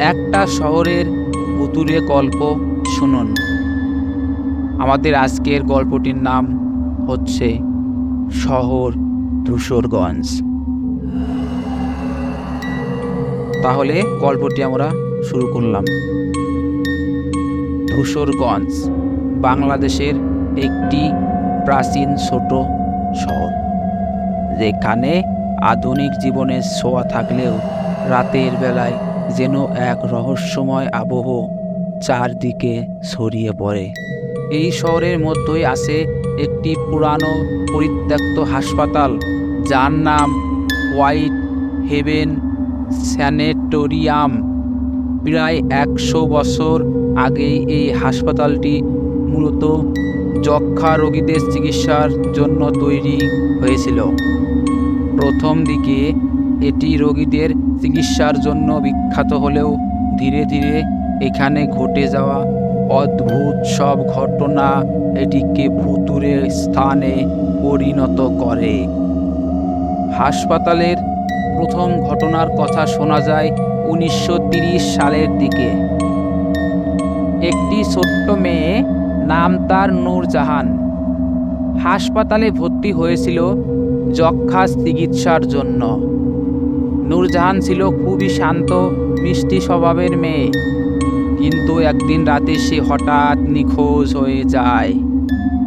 একটা শহরের ভুতুরে গল্প শুনুন। আমাদের আজকের গল্পটির নাম হচ্ছে শহর ধূসরগঞ্জ। তাহলে গল্পটি আমরা শুরু করলাম। ধূসরগঞ্জ বাংলাদেশের একটি প্রাচীন ছোট শহর, যেখানে আধুনিক জীবনের ছোঁয়া থাকলেও রাতের বেলায় যেন এক রহস্যময় আবহ চারদিকে ছড়িয়ে পড়ে। এই শহরের মধ্যেই আছে একটি পুরানো পরিত্যক্ত হাসপাতাল, যার নাম হোয়াইট হেভেন স্যানেটোরিয়াম। প্রায় একশো বছর আগেই এই হাসপাতালটি মূলত যক্ষা রোগীদের চিকিৎসার জন্য তৈরি হয়েছিল। প্রথম দিকে এটি রোগীদের চিকিৎসার জন্য বিখ্যাত হলেও ধীরে ধীরে এখানে ঘটে যাওয়া অদ্ভুত সব ঘটনা এটিকে ভুতুরের স্থানে পরিণত করে। হাসপাতালের প্রথম ঘটনার কথা শোনা যায় উনিশশো সালের দিকে। একটি ছোট্ট মেয়ে নাম তার নূরজাহান। হাসপাতালে ভর্তি হয়েছিল যক্ষা চিকিৎসার জন্য। নূরজাহান ছিল খুবই শান্ত, মিষ্টি স্বভাবের মেয়ে। কিন্তু একদিন রাতে সে হঠাৎ নিখোঁজ হয়ে যায়।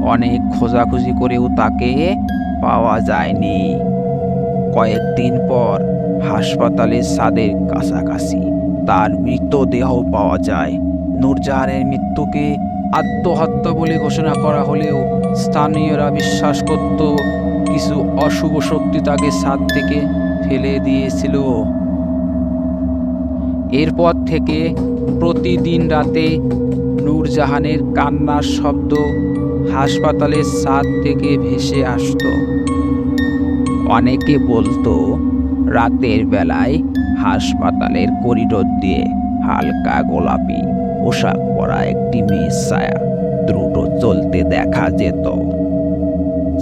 অনেক খোঁজাখুঁজি করেও তাকে পাওয়া যায়নি। কয়েকদিন পর হাসপাতালের ছাদের কাছাকাছি তার মৃতদেহ পাওয়া যায়। নূরজাহানের মৃত্যুকে আত্মহত্যা বলে ঘোষণা করা হলেও স্থানীয়রা বিশ্বাস করত, কিছু অশুভ শক্তি তাকে ছাদ থেকে ফেলে দিয়েছিল। এরপর থেকে প্রতিদিন রাতে নূরজাহানের কান্নার শব্দ হাসপাতালের ছাদ থেকে ভেসে আসতো। অনেকে বলতো, রাতের বেলায় হাসপাতালের করিডোর দিয়ে হালকা গোলাপি পোশাক পরা একটি মেয়ের ছায়া দ্রুত চলতে দেখা যেত।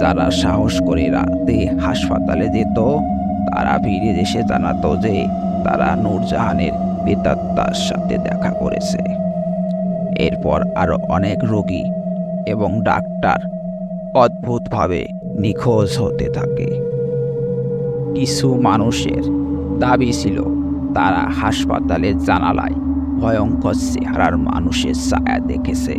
যারা সাহস করে রাতে হাসপাতালে যেত তারা ফিরে এসে জানাতো যে তারা নূরজাহানের বেতাত্মার সাথে দেখা করেছে। এরপর আরও অনেক রোগী এবং ডাক্তার অদ্ভুতভাবে নিখোঁজ হতে থাকে। কিছু মানুষের দাবি ছিল, তারা হাসপাতালের জানালায় ভয়ঙ্কর চেহারার মানুষের ছায়া দেখেছে।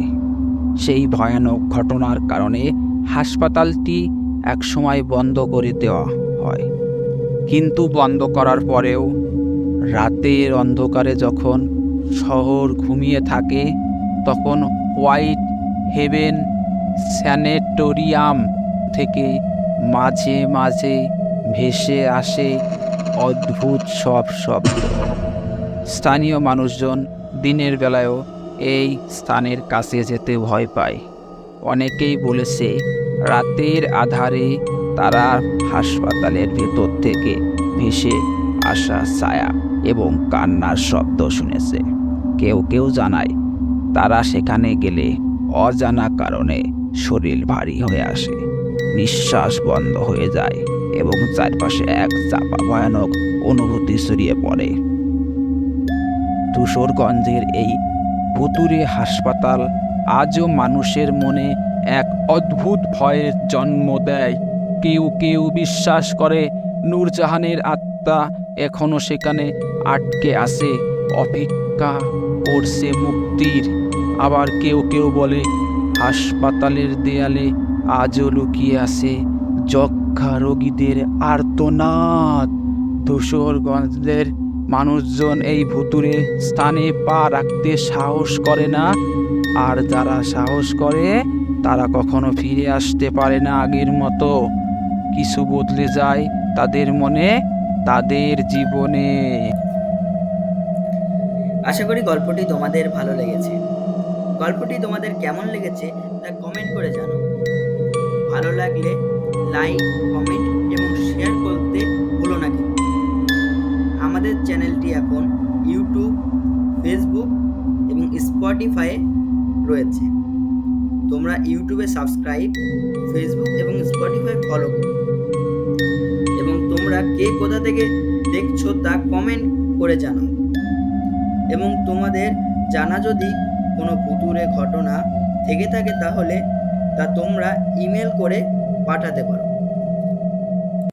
সেই ভয়ানক ঘটনার কারণে হাসপাতালটি একসময় বন্ধ করে দেওয়া হয়। কিন্তু বন্ধ করার পরেও রাতের অন্ধকারে যখন শহর ঘুমিয়ে থাকে, তখন হোয়াইট হেভেন স্যানেটোরিয়াম থেকে মাঝে মাঝে ভেসে আসে অদ্ভুত সব শব্দ। স্থানীয় মানুষজন দিনের বেলায়ও এই স্থানের কাছে যেতে ভয় পায়। অনেকেই বলেছে, রাতের আধারে তারা হাসপাতালের ভেতর থেকে ভেসে আসা ছায়া এবং কান্নার শব্দ শুনেছে। কেউ কেউ জানায়, তারা সেখানে গেলে অজানা কারণে শরীর ভারী হয়ে আসে, নিঃশ্বাস বন্ধ হয়ে যায় এবং চারপাশে এক চাপা ভয়ানক অনুভূতি ছড়িয়ে পড়ে। ধূসরগঞ্জের এই ভুতুরে হাসপাতাল আজও মানুষের মনে এক অদ্ভুত ভয়ের জন্ম দেয়। কেউ কেউ বিশ্বাস করে, নূরজাহানের আত্মা এখনও সেখানে আটকে আছে, অপেক্ষা করছে মুক্তির। আবার কেউ কেউ বলে, হাসপাতালের দেয়ালে আজও লুকিয়ে আছে যক্ষা রোগীদের আর্তনাদ। ধূসরগঞ্জের মানুষজন এই ভুতুরে স্থানে পা রাখতে সাহস করে না। আর যারা সাহস করে, তারা কখনো ফিরে আসতে পারে না আগের মতো। কিছু বদলে যায় তাদের মনে, তাদের জীবনে। আশা করি গল্পটি তোমাদের ভালো লেগেছে। গল্পটি তোমাদের কেমন লেগেছে তা কমেন্ট করে জানো ভালো লাগলে লাইক কমেন্ট এবং শেয়ার করতে ভুলো না কিন্তু। আমাদের চ্যানেলটি এখন ইউটিউব ফেসবুক এবং স্পটিফাইয়ে রয়েছে। তোমরা ইউটিউবে সাবস্ক্রাইব ফেসবুক এবং স্পটিফাই ফলো করো। এবং তোমরা কে কোথা থেকে দেখছ তা কমেন্ট করে জানাও। এবং তোমাদের জানা যদি কোনো পুতুরে ঘটনা থেকে থাকে তাহলে তা তোমরা ইমেল করে পাঠাতে পারো।